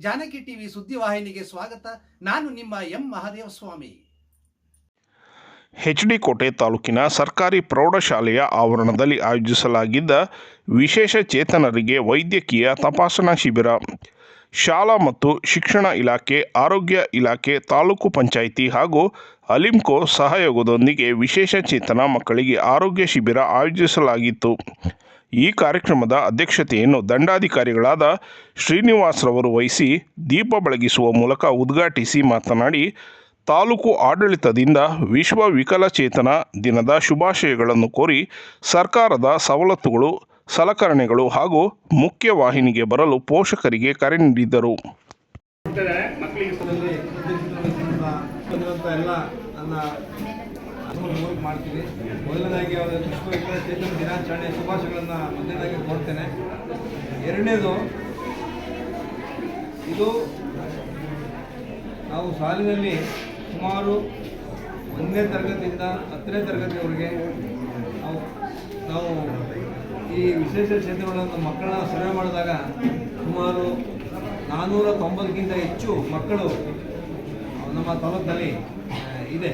Janaki TV ಸುದ್ದಿವಾಹಿನಿಗೆ ಸ್ವಾಗತ. ನಾನು ನಿಮ್ಮ M. Mahadeva Swamy. H D Kote ತಾಲೂಕಿನ ಸರ್ಕಾರಿ ಪ್ರೌಢಶಾಲೆಯ ಆವರಣದಲ್ಲಿ ಆಯೋಜಿಸಲಾಗಿದ್ದ ವಿಶೇಷ ಚೇತನರಿಗೆ ವೈದ್ಯಕೀಯ ತಪಾಸಣಾ ಶಿಬಿರ. ಶಾಲಾ ಮತ್ತು ಶಿಕ್ಷಣ ಇಲಾಖೆ, ಆರೋಗ್ಯ ಇಲಾಖೆ, ತಾಲೂಕು ಪಂಚಾಯಿತಿ ಹಾಗೂ ಅಲಿಂಕೋ ಸಹಯೋಗದೊಂದಿಗೆ ವಿಶೇಷ ಚೇತನ ಮಕ್ಕಳಿಗೆ ಆರೋಗ್ಯ ಶಿಬಿರ ಆಯೋಜಿಸಲಾಗಿತ್ತು. ಈ ಕಾರ್ಯಕ್ರಮದ ಅಧ್ಯಕ್ಷತೆಯನ್ನು ದಂಡಾಧಿಕಾರಿಗಳಾದ ಶ್ರೀನಿವಾಸ್ರವರು ವಹಿಸಿ ದೀಪ ಬೆಳಗಿಸುವ ಮೂಲಕ ಉದ್ಘಾಟಿಸಿ ಮಾತನಾಡಿ, ತಾಲೂಕು ಆಡಳಿತದಿಂದ ವಿಶ್ವ ವಿಕಲಚೇತನ ದಿನದ ಶುಭಾಶಯಗಳನ್ನು ಕೋರಿ ಸರ್ಕಾರದ ಸವಲತ್ತುಗಳು, ಸಲಕರಣೆಗಳು ಹಾಗೂ ಮುಖ್ಯವಾಹಿನಿಗೆ ಬರಲು ಪೋಷಕರಿಗೆ ಕರೆ ನೀಡಿದರು. ಮಕ್ಕಳಿಗೆ ಎಲ್ಲ ನನ್ನ ಹೋಗಿ ಮಾಡ್ತೀವಿ. ಮೊದಲನೇದಾಗಿ ಅವರ ವಿಶ್ವ ಚೇತನ ದಿನಾಚರಣೆ ಶುಭಾಶಯಗಳನ್ನು ಮೊದಲನೇದಾಗಿ ಕೊಡ್ತೇನೆ ಎರಡನೇದು, ಇದು ನಾವು ಸಾಲಿನಲ್ಲಿ ಸುಮಾರು ಒಂದನೇ ತರಗತಿಯಿಂದ ಹತ್ತನೇ ತರಗತಿಯವರೆಗೆ ನಾವು ನಾವು ಈ ವಿಶೇಷ ಚೇತನಗಳನ್ನು ಮಕ್ಕಳನ್ನ ಸರ್ವೆ ಮಾಡಿದಾಗ ಸುಮಾರು ನಾನ್ನೂರ ತೊಂಬತ್ತಕ್ಕಿಂತ ಹೆಚ್ಚು ಮಕ್ಕಳು ನಮ್ಮ ತಾಲೂಕಿನಲ್ಲಿ ಇದೆ.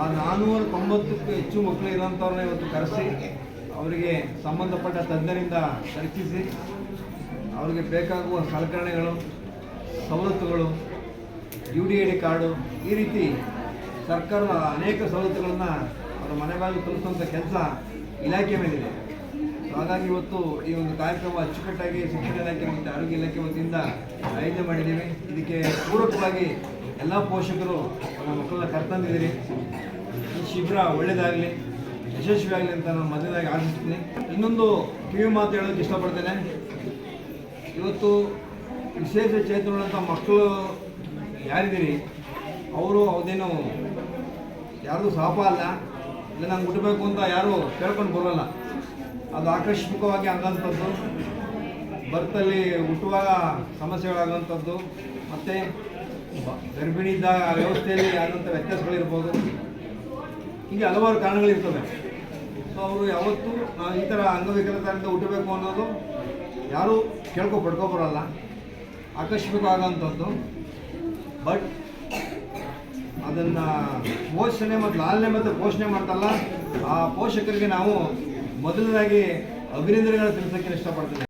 ಆ ನಾನ್ನೂರ ತೊಂಬತ್ತಕ್ಕೂ ಹೆಚ್ಚು ಮಕ್ಕಳು ಇರೋಂಥವ್ರನ್ನ ಇವತ್ತು ಕರೆಸಿ, ಅವರಿಗೆ ಸಂಬಂಧಪಟ್ಟ ತಜ್ಞರಿಂದ ಚರ್ಚಿಸಿ ಅವರಿಗೆ ಬೇಕಾಗುವ ಸಲಕರಣೆಗಳು, ಸವಲತ್ತುಗಳು U D I D card, ಈ ರೀತಿ ಸರ್ಕಾರದ ಅನೇಕ ಸವಲತ್ತುಗಳನ್ನು ಅವರ ಮನೆ ಬಾಗಿಲು ತಲುಪಿಸುವಂಥ ಕೆಲಸ ಇಲಾಖೆ ಮೇಲಿದೆ. ಹಾಗಾಗಿ ಇವತ್ತು ಈ ಒಂದು ಕಾರ್ಯಕ್ರಮ ಅಚ್ಚುಕಟ್ಟಾಗಿ ಶಿಕ್ಷಣ ಇಲಾಖೆ ಮತ್ತು ಆರೋಗ್ಯ ಇಲಾಖೆ ವತಿಯಿಂದ ಆಯೋಜನೆ ಮಾಡಿದ್ದೀವಿ. ಇದಕ್ಕೆ ಪೂರಕವಾಗಿ ಎಲ್ಲ ಪೋಷಕರು, ನಮ್ಮ ಮಕ್ಕಳನ್ನ ಕರ್ತಂದಿದ್ದೀರಿ. ಈ ಶಿಬಿರ ಒಳ್ಳೆಯದಾಗಲಿ ಯಶಸ್ವಿಯಾಗಲಿ ಅಂತ ನಾನು ಮೊದಲನೇದಾಗಿ ಆಶಿಸ್ತೀನಿ. ಇನ್ನೊಂದು ಕಿವಿ ಮಾತು ಹೇಳೋಕ್ಕೆ ಇಷ್ಟಪಡ್ತೇನೆ. ಇವತ್ತು ವಿಶೇಷ ಚೇತನಗಳಂಥ ಮಕ್ಕಳು ಯಾರಿದ್ದೀರಿ? ಅವರು ಅದೇನು ಯಾರ್ದು ಶಾಪ ಅಲ್ಲ, ಇಲ್ಲ ನಂಗೆ ಹುಟ್ಟಬೇಕು ಅಂತ ಯಾರು ಕೇಳ್ಕೊಂಡು ಬರೋಲ್ಲ. ಅದು ಆಕಸ್ಮಿಕವಾಗಿ ಆಗೋಂಥದ್ದು ಬರ್ತಲ್ಲಿ ಹುಟ್ಟುವಾಗ ಸಮಸ್ಯೆಗಳಾಗುವಂಥದ್ದು ಮತ್ತು ಗರ್ಭಿಣಿ ಇದ್ದಾಗ ಆ ವ್ಯವಸ್ಥೆಯಲ್ಲಿ ಆದಂಥ ವ್ಯತ್ಯಾಸಗಳಿರ್ಬೋದು. ಹೀಗೆ ಹಲವಾರು ಕಾರಣಗಳಿರ್ತವೆ ಸೊ ಅವರು ಯಾವತ್ತೂ ನಾವು ಈ ಥರ ಅಂಗವಿಕಲತೆಯಿಂದ ಹುಟ್ಟಬೇಕು ಅನ್ನೋದು ಯಾರೂ ಕೇಳ್ಕೊ ಪಡ್ಕೊ ಬರೋಲ್ಲ. ಆಕಸ್ಮಿಕ ಆಗೋಂಥದ್ದು ಬಟ್ ಅದನ್ನು ಪೋಷಣೆ ಮತ್ತು ಲಾಲನೆ ಮತ್ತು ಪೋಷಣೆ ಮಾಡ್ತಲ್ಲ, ಆ ಪೋಷಕರಿಗೆ ನಾವು ಮೊದಲನೇದಾಗಿ ಅಭಿನಂದನೆಗಳನ್ನು ತಿಳಿಸೋಕ್ಕೆ ಇಷ್ಟಪಡ್ತೀನಿ